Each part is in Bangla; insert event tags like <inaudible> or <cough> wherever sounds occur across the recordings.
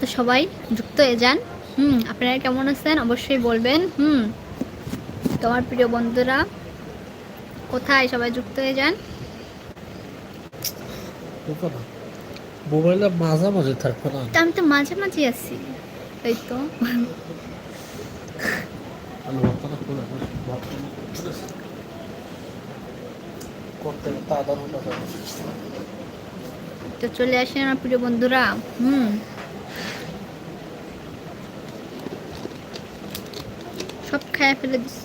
তো সবাই যুক্ত হয়ে যান। হুম আপনারা কেমন আছেন? অবশ্যই বলবেন। হুম তোমার প্রিয় বন্ধুরা কোথায় সবাই যুক্ত হয়ে যান? মোবাইলে মাঝামাঝি থাকবে না? আমি তো মাঝে মাঝে আছি। এই তো। তো চলে আসেন আমার প্রিয় বন্ধুরা। হুম ফেলে দিস।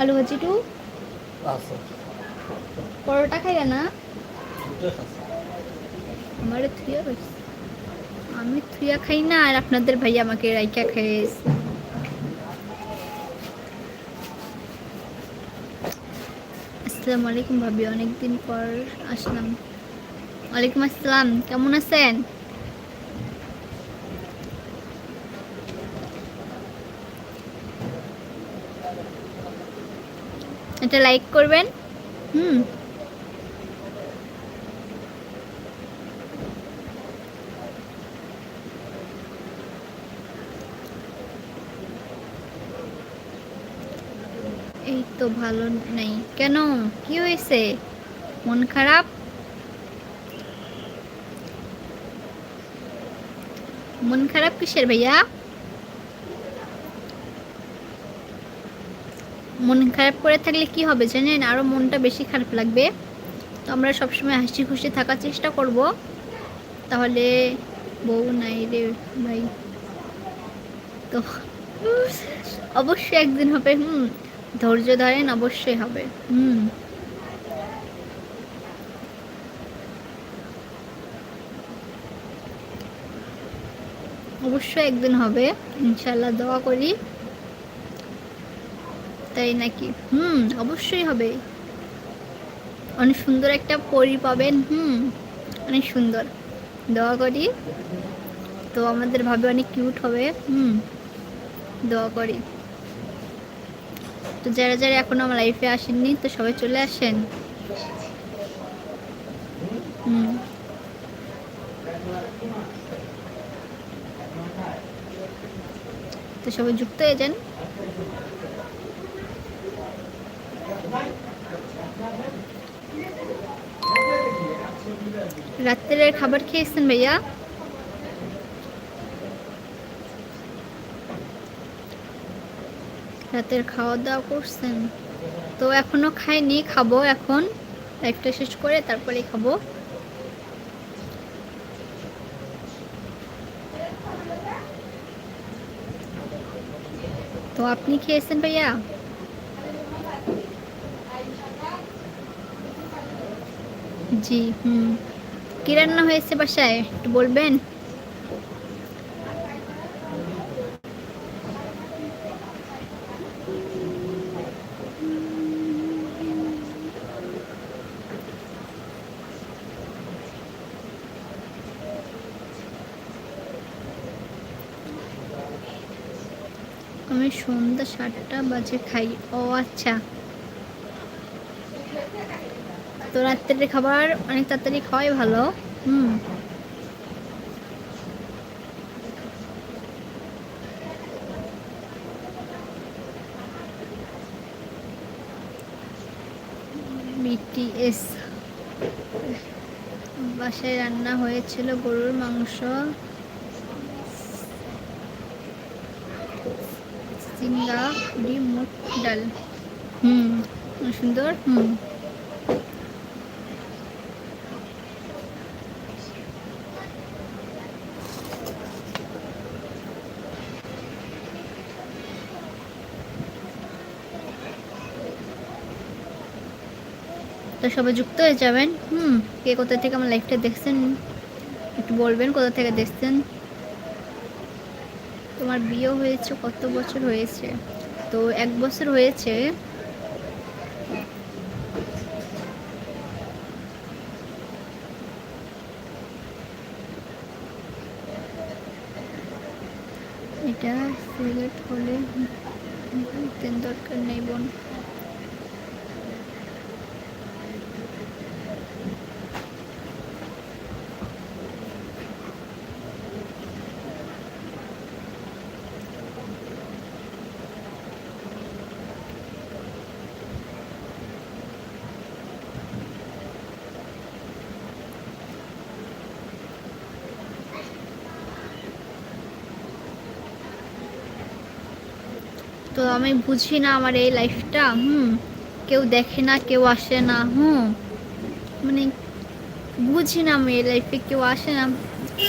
আলু ভাজিটু পরোটা না? আমারে থুয়া রয়েছে আমি থুয়া খাই না আর আপনাদের ভাই আমাকে রাইকা খাইয়েছে আসসালামু আলাইকুম ভাবি অনেকদিন পর আসলাম। ওয়ালাইকুম আসসালাম কেমন আছেন? এটা লাইক করবেন। হুম। এই তো ভালো নেই। কেন? কি হয়েছে? মন খারাপ? মন খারাপ কিসের ভাইয়া? মন খারাপ করে থাকলে কি হবে জানেন? আরও মনটা বেশি খারাপ লাগবে। তো আমরা সবসময় হাসি খুশি থাকার চেষ্টা করব। তাহলে বউ নাই রে ভাই। তো অবশ্যই একদিন হবে, হুম। ধৈর্য ধরেন, অবশ্যই হবে, হুম। অবশ্যই একদিন হবে ইনশাল্লাহ দোয়া করি। তাই নাকি? হুম, অবশ্যই হবে। অনেক সুন্দর একটা পরি পাবেন, হুম, অনেক সুন্দর। দোয়া করি। তো আমাদের ভাবে অনেক কিউট হবে, হুম, দোয়া করি। তো যারা যারা এখনও আমার লাইফে আসেননি, তো সবাই চলে আসেন। হুম। তো সবাই যুক্ত হয়ে যান। রাত্রের খাবার খেয়েছেন ভাইয়া রাতের খাওয়া দাওয়া করছেন। তো এখনও খাইনি, খাব এখন। লাইফটা শেষ করে তারপরে খাব। তো আপনি খেয়েছেন ভাইয়া? জি, হুম। কি রান্না হয়েছে বাসায়? একটু বলবেন? আমি সন্ধ্যা সাতটা বাজে খাই। ও আচ্ছা। তো রাত্রের খাবার অনেক তাড়াতাড়ি খাওয়াই ভালো। হুম। বিটিএস বাসায় রান্না হয়েছিল গরুর মাংস। সিঙ্গা মুগ ডাল। হুম, সুন্দর। হুম। সবাই যুক্ত হয়ে যাবেন। হুম, কে কোথা থেকে আমার লাইফটা দেখছেন? একটু বলবেন কোথা থেকে দেখছেন? তোমার বিয়ে হয়েছে, কত বছর হয়েছে? তো এক বছর হয়েছে। এটা সিলেক্ট হলে দরকার নেই বোন। তো আমি বুঝি না আমার এই লাইফটা হুম, কেউ দেখে না, কেউ আসে না, হুম মানে বুঝি না আমি এই লাইফে কেউ আসে না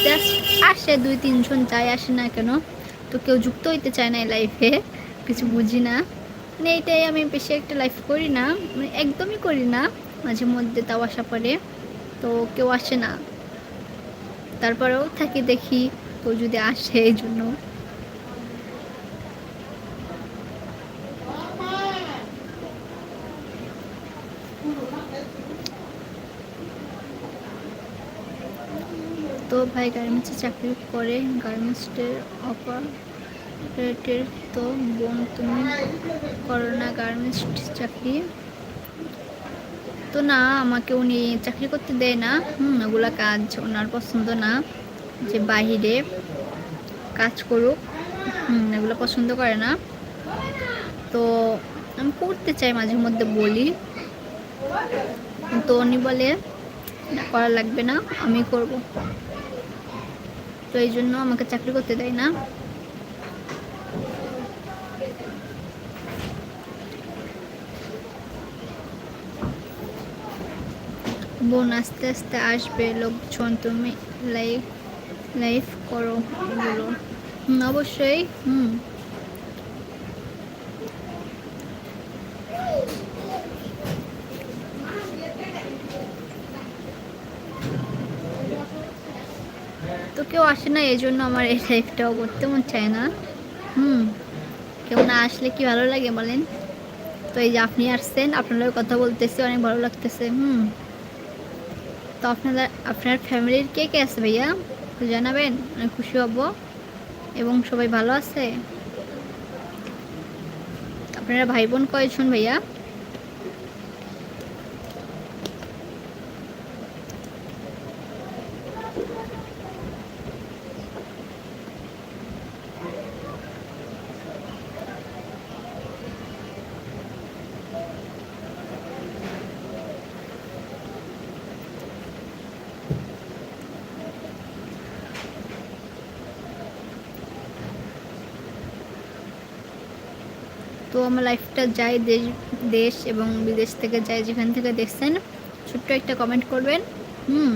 জাস্ট আসে দুই, তিনজন যাই আসে না কেন, তো কেউ যুক্ত হইতে চায় না এই লাইফে কিছু বুঝি না মানে এইটাই আমি বেশি একটা লাইফ করি না মানে একদমই করি না, মাঝে মধ্যে তাও আসা পরে তো কেউ আসে না, তারপরেও থাকি দেখি, কেউ যদি আসে এই জন্য ভাই গার্মেন্টসে চাকরি করে। গার্মেন্টসের অপারেটের তো বোন তুমি করো না গার্মেন্টস চাকরি। তো না, আমাকে উনি চাকরি করতে দেয় না। হুম, ওগুলা কাজ ওনার পছন্দ না, যে বাহিরে কাজ করুক। হুম, এগুলো পছন্দ করে না। তো আমি করতে চাই, মাঝে মধ্যে বলি। তো উনি বলে করা লাগবে না আমি করব। তো এই জন্য আমাকে চাকরি করতে দেয় না। বোন আস্তে আস্তে আসবে, লোকজন তুমি লাইভ লাইভ করো অবশ্যই। হুম। আসে না এই জন্য আমার এই লাইফটাও করতে মন চায় না। হুম কেউ না আসলে কি ভালো লাগে বলেন? তো এই যে আপনি আসছেন, আপনার কথা বলতেছি, অনেক ভালো লাগতেছে, হুম। তো আপনারা, আপনার ফ্যামিলির কে কে আছে ভাইয়া? জানাবেন অনেক খুশি হব। এবং সবাই ভালো আছে? আপনারা ভাই বোন কয়জন ভাইয়া? তো আমার লাইফটা যাই দেশ দেশ এবং বিদেশ থেকে যাই, যেখান থেকে দেখছেন, ছোট্ট একটা কমেন্ট করবেন। হুম,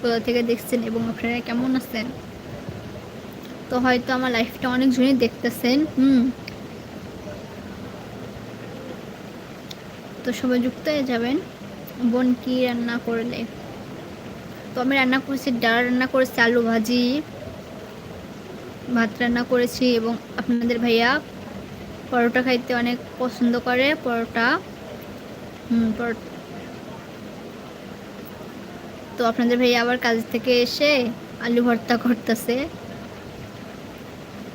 কোথা থেকে দেখছেন এবং আপনারা কেমন আছেন? তো হয়তো আমার লাইফটা অনেক অনেকজনই দেখতেছেন, হুম। তো সবাই যুক্ত হয়ে যাবেন, বোন কি রান্না করলে? তো আমি রান্না করেছি ডাল, রান্না করেছি আলু ভাজি, ভাত রান্না করেছি এবং আপনাদের ভাইয়া পরোটা খাইতে অনেক পছন্দ করে, পরোটা। তো আপনাদের ভাইয়া আবার কাজ থেকে এসে আলু ভর্তা করতেছে।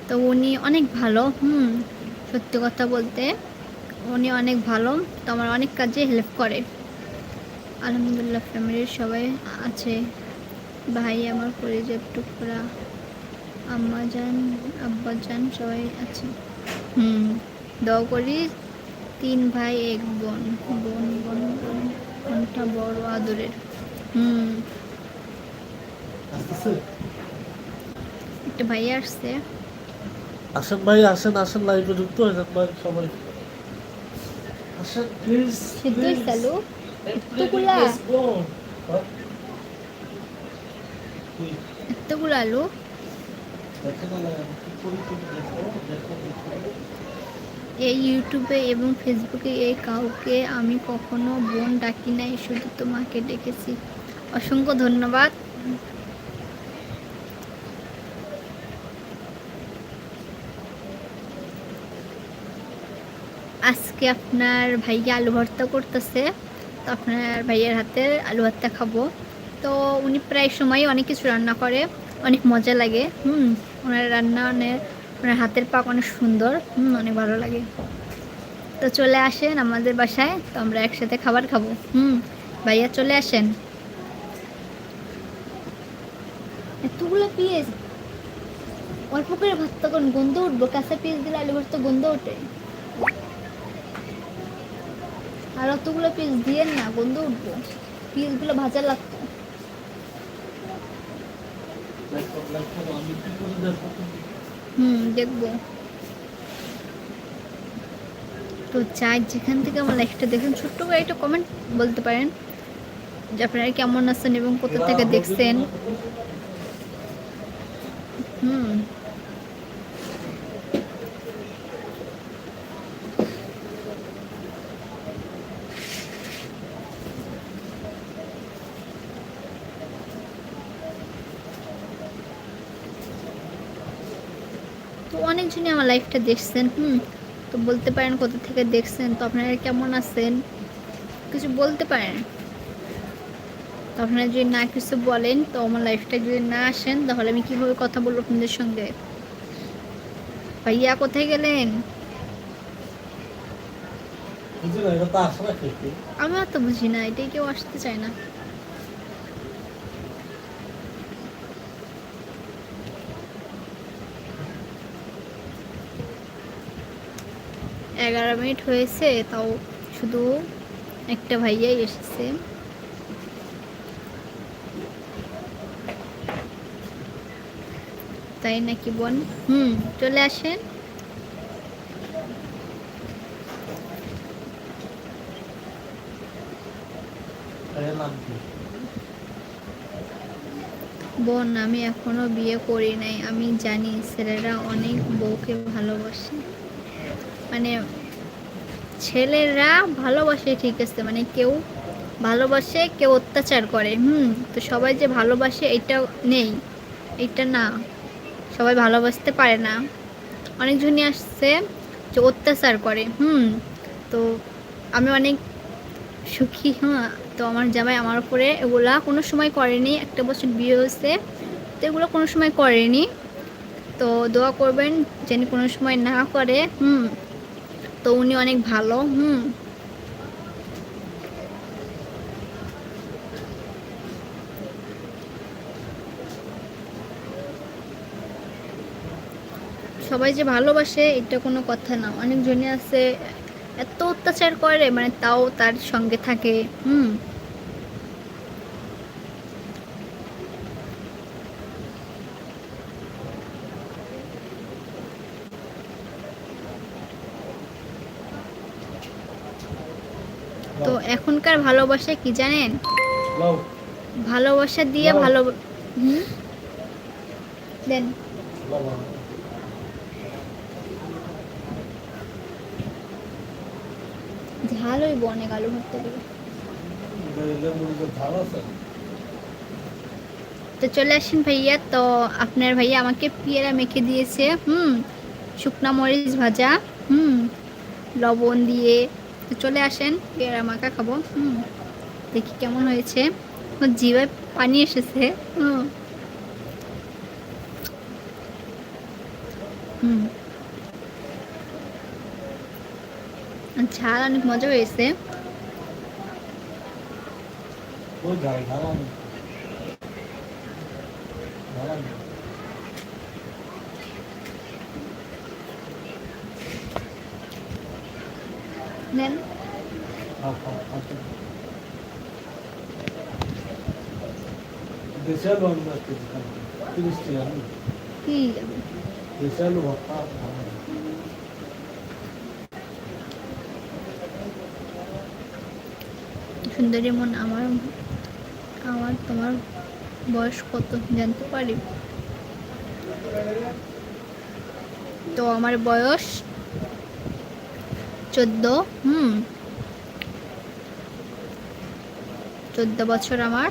তো উনি অনেক ভালো, হুম, সত্যি কথা বলতে। উনি অনেক ভালো, তো আমার অনেক কাজে হেল্প করে। আলহামদুলিল্লাহ, ফ্যামিলির সবাই আছে। ভাই, আমার পরিচয় টুকরা আম্মা যান আব্বা যান সবাই আছে। হুম দোয়া করি তিন ভাই এক বোন। বোন বোন বোন বোনটা বড় আদরের। হুম। একটা ভাই আসছে। আসেন ভাই আসেন আসেন লাইভে যুক্ত হয়ে যান ভাই সবাই। আসেন প্লিজ সিদ্ধ চালু? এতগুলা? এতগুলো আলু? এই ইউটিউবে এবং ফেসবুকে এই কাউকে আমি কখনো বোন ডাকি নাই, শুধু তোমাকে ডেকেছি। অসংখ্য ধন্যবাদ। আজকে আপনার ভাইয়া আলু ভর্তা করতেছে, তো আপনার ভাইয়ের হাতে আলু ভর্তা খাব। তো উনি প্রায় সময় অনেক কিছু রান্না করে, অনেক মজা লাগে। হুম। ওনার রান্না অনেক, ওনার হাতের পাক অনেক সুন্দর, হুম, অনেক ভালো লাগে। তো চলে আসেন আমাদের বাসায়, তো আমরা একসাথে খাবার খাব, হুম। ভাইয়া চলে আসেন। এতগুলো পিস অল্প করে ভাত তখন গন্ধ উঠবো, কাঁচা পিস দিলে আলু ভর্তা গন্ধ ওঠে। আর অতগুলো পিস দিয়ে না, গন্ধ উঠবো। পিসগুলো ভাজা লাগতো। হুম, দেখব। তো চাই যেখান থেকে আমার লাইফটা দেখেন, ছোট্ট করে একটা কমেন্ট বলতে পারেন যে আপনারা কেমন আছেন এবং কোথা থেকে দেখছেন। হুম। তো অনেকজনই আমার লাইফটা দেখছেন হুম তো বলতে পারেন কোথা থেকে দেখছেন তো আপনারা কেমন আছেন? কিছু বলতে পারেন? তো আপনারা যদি না কিছু বলেন তো আমার লাইফটা যদি না আসেন তাহলে আমি কীভাবে কথা বলব আপনাদের সঙ্গে? ভাইয়া কোথায় গেলেন? আমিও তো বুঝি না এটাই কেউ আসতে চায় না। এগারো মিনিট হয়েছে, তাও শুধু একটা ভাইয়াই এসেছে। তাই নাকি বোন? হুম, চলে আসেন। বোন, আমি এখনও বিয়ে করি নাই। আমি জানি ছেলেরা অনেক বউকে ভালোবাসে। মানে ছেলেরা ভালোবাসে ঠিক আছে মানে কেউ ভালোবাসে, কেউ অত্যাচার করে, হুম, তো সবাই যে ভালোবাসে এটা নেই, এটা না, সবাই ভালোবাসতে পারে না। অনেকজনই আসছে যে অত্যাচার করে, হুম, তো আমি অনেক সুখী হ্যাঁ তো আমার জামাই আমার উপরে এগুলা কোনো সময় করেনি, একটা বছর বিয়ে হয়েছে, তো এগুলো কোনো সময় করেনি। তো দোয়া করবেন যেন কোনো সময় না করে, হুম তো উনি অনেক ভালো, হুম। সবাই যে ভালোবাসে, এটা কোনো কথা না। অনেক অনেকজনই আছে, এত অত্যাচার করে মানে তাও তার সঙ্গে থাকে, হুম তো এখনকার ভালোবাসা কি জানেন? ভালোবাসা দিয়ে ভালো হুম? দেন। ঝাল হইব অনেক আলু ভর্তা তো চলে আসেন ভাইয়া। তো আপনার ভাইয়া আমাকে পেয়ারা মেখে দিয়েছে হুম? শুকনা মরিচ ভাজা হুম? লবণ দিয়ে তো চলে আসেন পেয়ারা মাখা খাব। দেখি কেমন হয়েছে। জিবে জিভায় পানি এসেছে। ঝাল অনেক মজা হয়েছে ওই ঝাল ঝাল আমি ঝাল আমি নেন খাও খাও খাও দেশি আলু আমি দশ কেজি খাব তিরিশ টাকা আমি কি দেশি আলু ভর্তা ভালো। সুন্দরী মন আমার আমার তোমার বয়স কত জানতে পারি তো আমার বয়স চোদ্দ, হুম। চোদ্দ বছর আমার।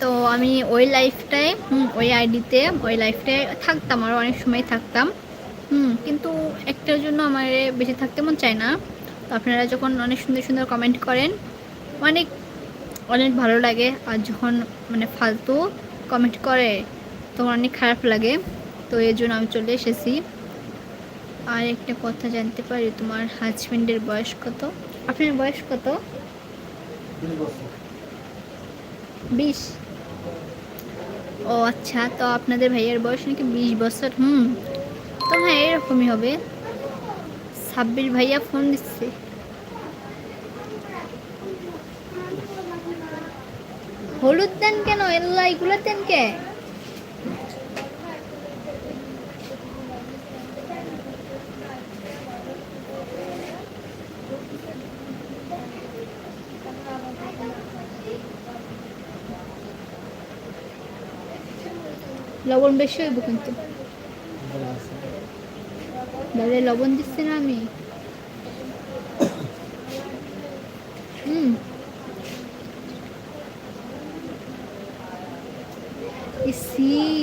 তো আমি ওই লাইফটায়, হুম, ওই আইডিতে, ওই লাইফটায় থাকতাম আরও অনেক সময় থাকতাম। হুম, কিন্তু একটার জন্য আমার বেশি থাকতে মন চায় না। তো আপনারা যখন অনেক সুন্দর সুন্দর কমেন্ট করেন অনেক অনেক ভালো লাগে। আর যখন মানে ফালতু কমেন্ট করে তখন অনেক খারাপ লাগে। তো এর জন্য আমি চলে এসেছি। আর একটা কথা জানতে পারি তোমার হাজবেন্ডের বয়স কত? আপনার বয়স কত? বিশ? ও আচ্ছা তো আপনাদের ভাইয়ের বয়স নাকি বিশ বছর? হুম তো হ্যাঁ এরকমই হবে। সাব্বির ভাইয়া ফোন দিচ্ছে। হলুদ দেন কেন? এল্লা এগুলো দেন কে? লবণ বেশি হইব কিন্তু। বাইরে লবণ দিচ্ছি না আমি। <coughs> হুম।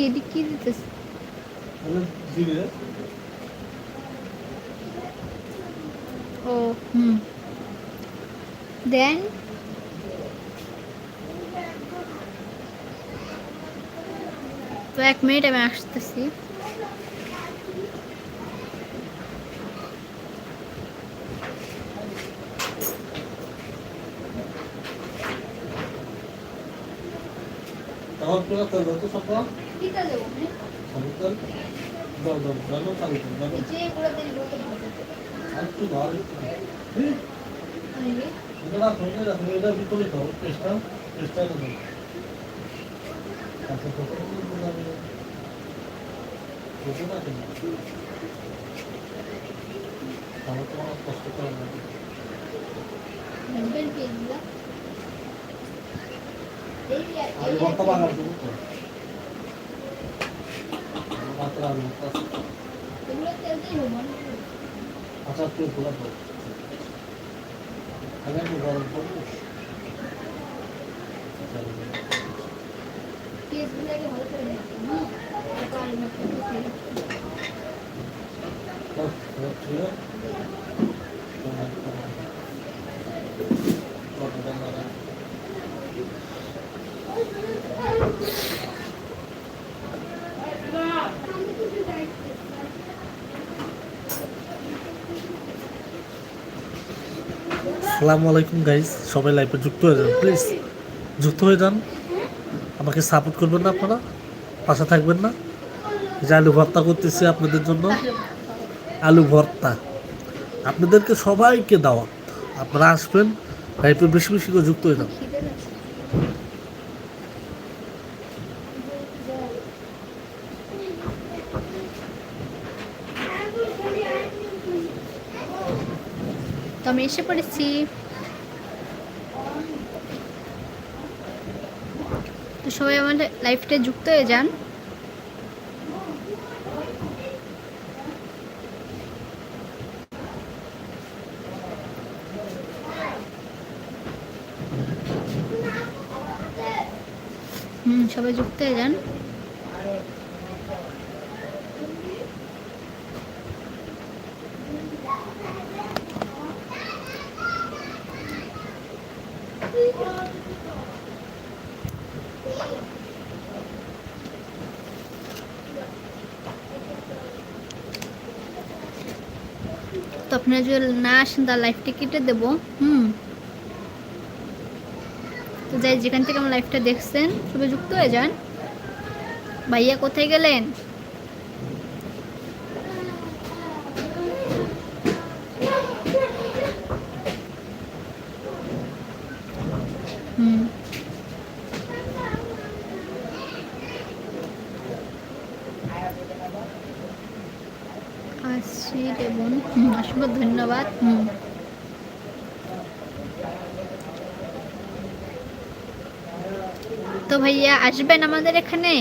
এটি কি দিতেছে ও হুম। দেন। তো এক মিনিট আমি আসতেছি। তখন পুরো তেল হতো চালু করো না তুমি না তুমি এটা ভিতরে দাও পেস্টটা পেস্টটা দাও আচ্ছা তো তুমি আমি বুঝো না কেন আমার তো অনেক কষ্ট করে না হাজবেন্ড পেয়ে দিলা এই আলু ভর্তা বানার জন্য তো মাত্র আলু ভর্তা আছে। এগুলো তেল দিয়ে মনে আচ্ছা তুই খোলা তো আগে আমি গরম করব পেঁয়াজগুলোকে ভালো করে নিতে হ্যাঁ তারপর আলু মতো দিয়ে আসসালামু আলাইকুম গাইজ সবাই লাইফে যুক্ত হয়ে যান প্লিজ যুক্ত হয়ে যান। আমাকে সাপোর্ট করবেন না আপনারা। পাশে থাকবেন না। যে আলু ভর্তা করতেছি আপনাদের জন্য। আলু ভর্তা। আপনাদেরকে সবাইকে দাওয়াত। আপনারা আসবেন লাইফে বেশি বেশি করে যুক্ত হয়ে যান। আমি এসে পড়েছি। তো সবাই আমার লাইফটা যুক্ত হয়ে যান। হুম, সবাই যুক্ত হয়ে যান। যদি না আসেন তার লাইফটা কেটে দেবো। হুম। তো যাই যেখান থেকে আমার লাইফটা দেখছেন, সবাই যুক্ত হয়ে যান। ভাইয়া কোথায় গেলেন হুম আসছি দেবন হুম অসংখ্য ধন্যবাদ। তো ভাইয়া আসবেন আমাদের এখানে?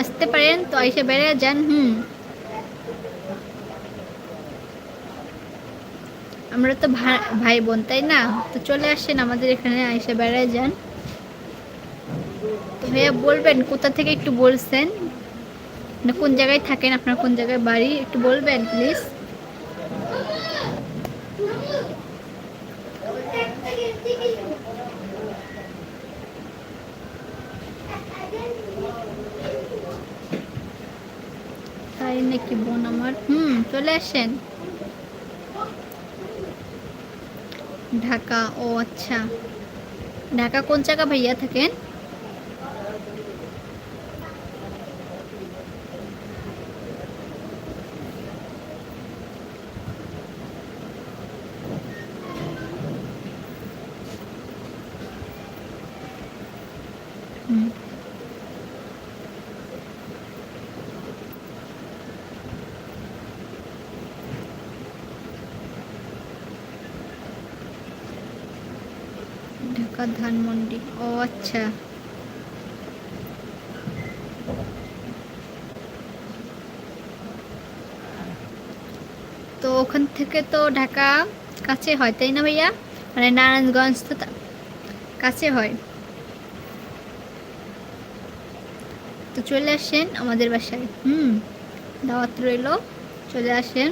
আসতে পারেন? তো এসে বেড়ে যান হুম। আমরা তো ভাই বোন তাই না? তো চলে আসেন আমাদের এখানে এসে বেড়ায় যান। তো ভাইয়া বলবেন কোথা থেকে একটু বলছেন? না কোন জায়গায় থাকেন? আপনার কোন জায়গায় বাড়ি? একটু বলবেন প্লিজ। তাই নাকি বোন আমার? হুম, চলে আসেন। ঢাকা, ও আচ্ছা। ঢাকা কোন জায়গা ভাইয়া থাকেন ঢাকা ধানমন্ডি ও আচ্ছা। তো ওখান থেকে তো ঢাকা কাছে হয়, তাই না ভাইয়া? মানে নারায়ণগঞ্জ তো কাছে হয়। তো চলে আসেন আমাদের বাসায়। হুম, দাওয়াত রইল। চলে আসেন।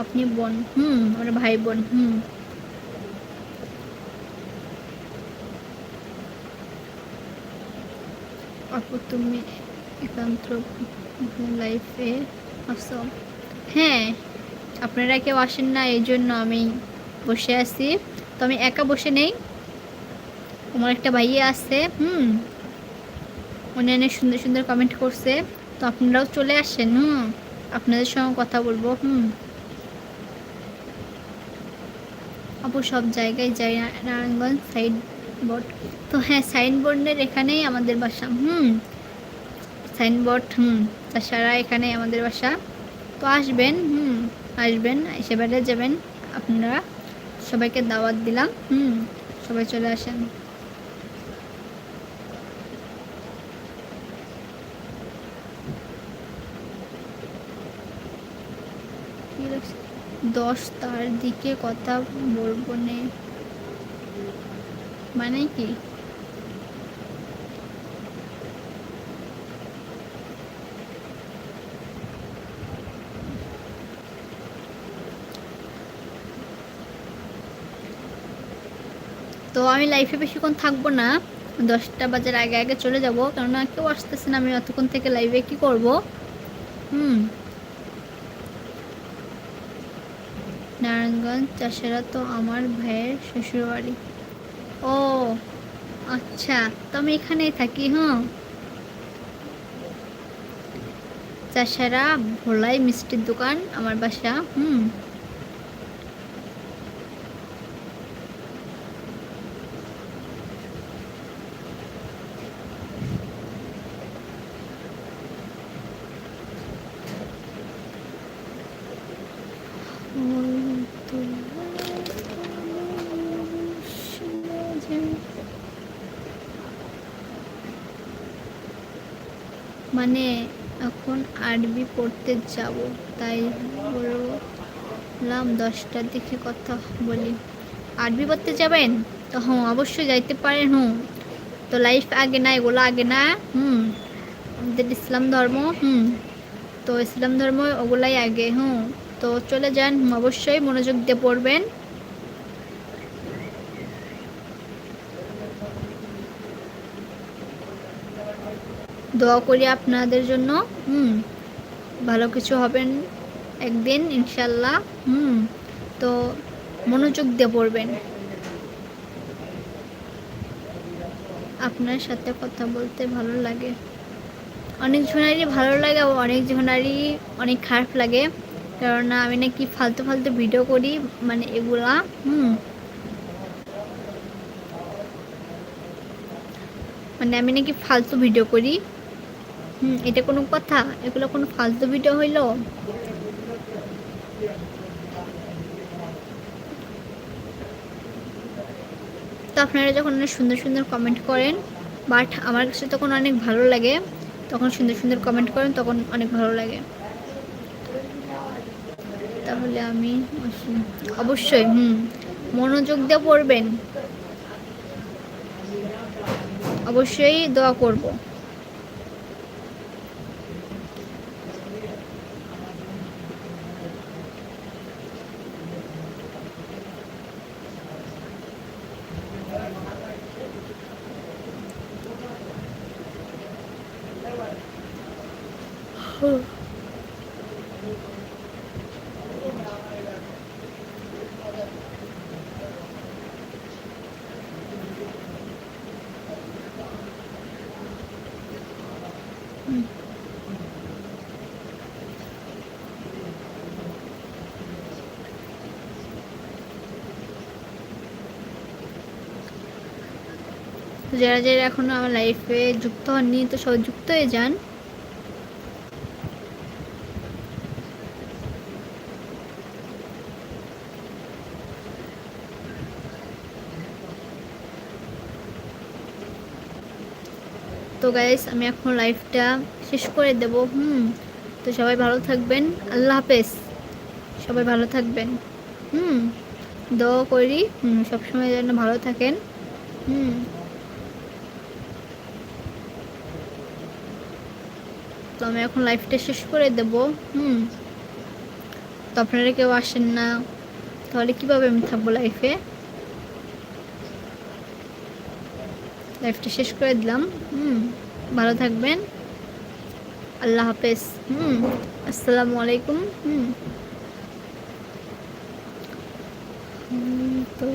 আপনি বোন, হুম, আমরা ভাই বোন, হুম। আপু, তুমি একান্ত লাইফে আসো হ্যাঁ আপনারা কেউ আসেন না, এই জন্য আমি বসে আছি। তো আমি একা বসে নেই। আমার একটা ভাইয়া আছে, হুম। উনি অনেক সুন্দর সুন্দর কমেন্ট করছে। তো আপনারাও চলে আসেন, হুম। আপনাদের সঙ্গে কথা বলব, হুম। আপু সব জায়গায় যাই, নারায়ণগঞ্জ সাইড বোর্ড। তো হ্যাঁ সাইনবোর্ডের এখানেই আমাদের বাসা, হুম। সাইনবোর্ড হুম, তাছাড়া এখানে আমাদের বাসা। তো আসবেন, হুম, আসবেন, এসে বেড়ে যাবেন। আপনারা সবাইকে দাওয়াত দিলাম, হুম, সবাই চলে আসেন কি লিখছে? দশ তার দিকে কথা বলব নে। মানে কি? তো আমি লাইফে বেশিক্ষণ থাকব না। দশটা বাজার আগে আগে চলে যাব। কেননা কেউ আসতেছে না, আমি অতক্ষণ থেকে লাইভে কি করব? হুম। নারায়ণগঞ্জ চাষেরা তো আমার ভাইয়ের শ্বশুরবাড়ি। ও আচ্ছা তো আমি এখানেই থাকি হ্যাঁ? চাষারা ভোলাই মিষ্টির দোকান, আমার বাসা, হুম। মানে এখন আরবি পড়তে যাব, তাই বললাম দশটার দিকে কথা বলি। আরবি পড়তে যাবেন? তো হ্যাঁ অবশ্যই যাইতে পারেন হুম তো লাইফ আগে না, এগুলো আগে না, হুম। আমাদের ইসলাম ধর্ম, হুম। তো ইসলাম ধর্ম ওগুলাই আগে হুম তো চলে যান, অবশ্যই মনোযোগ দিয়ে পড়বেন। দোয়া করি আপনাদের জন্য। হুম, ভালো কিছু হবেন একদিন, ইনশাল্লাহ। হুম, তো মনোযোগ দিয়ে পড়বেন। আপনার সাথে কথা বলতে ভালো লাগে। অনেক জনারই ভালো লাগে অনেক জনারই অনেক খারাপ লাগে। কেননা আমি নাকি ফালতু ফালতু ভিডিও করি মানে এগুলা। হুম। মানে আমি নাকি ফালতু ভিডিও করি। হুম, এটা কোনো কথা? এগুলো কোনো ফালতু ভিডিও হইল? তো আপনারা যখন অনেক সুন্দর সুন্দর কমেন্ট করেন বাট আমার কাছে তখন অনেক ভালো লাগে, তখন সুন্দর সুন্দর কমেন্ট করেন, তখন অনেক ভালো লাগে। তাহলে আমি অবশ্যই, হুম, মনোযোগ দিয়ে পড়বেন। অবশ্যই দোয়া করব। তো যারা যারা এখনও আমার লাইফে যুক্ত হননি, তো সবাই যুক্ত হয়ে যান। তো গাইস আমি এখন লাইফটা শেষ করে দেব। হুম, তো সবাই ভালো থাকবেন। আল্লাহ হাফেজ। সবাই ভালো থাকবেন। হুম, দোয়া করি। হুম, সবসময় যেন ভালো থাকেন। হুম। আমি এখন লাইফটা শেষ করে দেব। হুম। তো আপনারা কেউ আসেন না। তাহলে কীভাবে আমি থাকব লাইফে লাইফটা শেষ করে দিলাম। হুম। ভালো থাকবেন। আল্লাহ হাফেজ। হুম। আসসালামু আলাইকুম। হুম, তো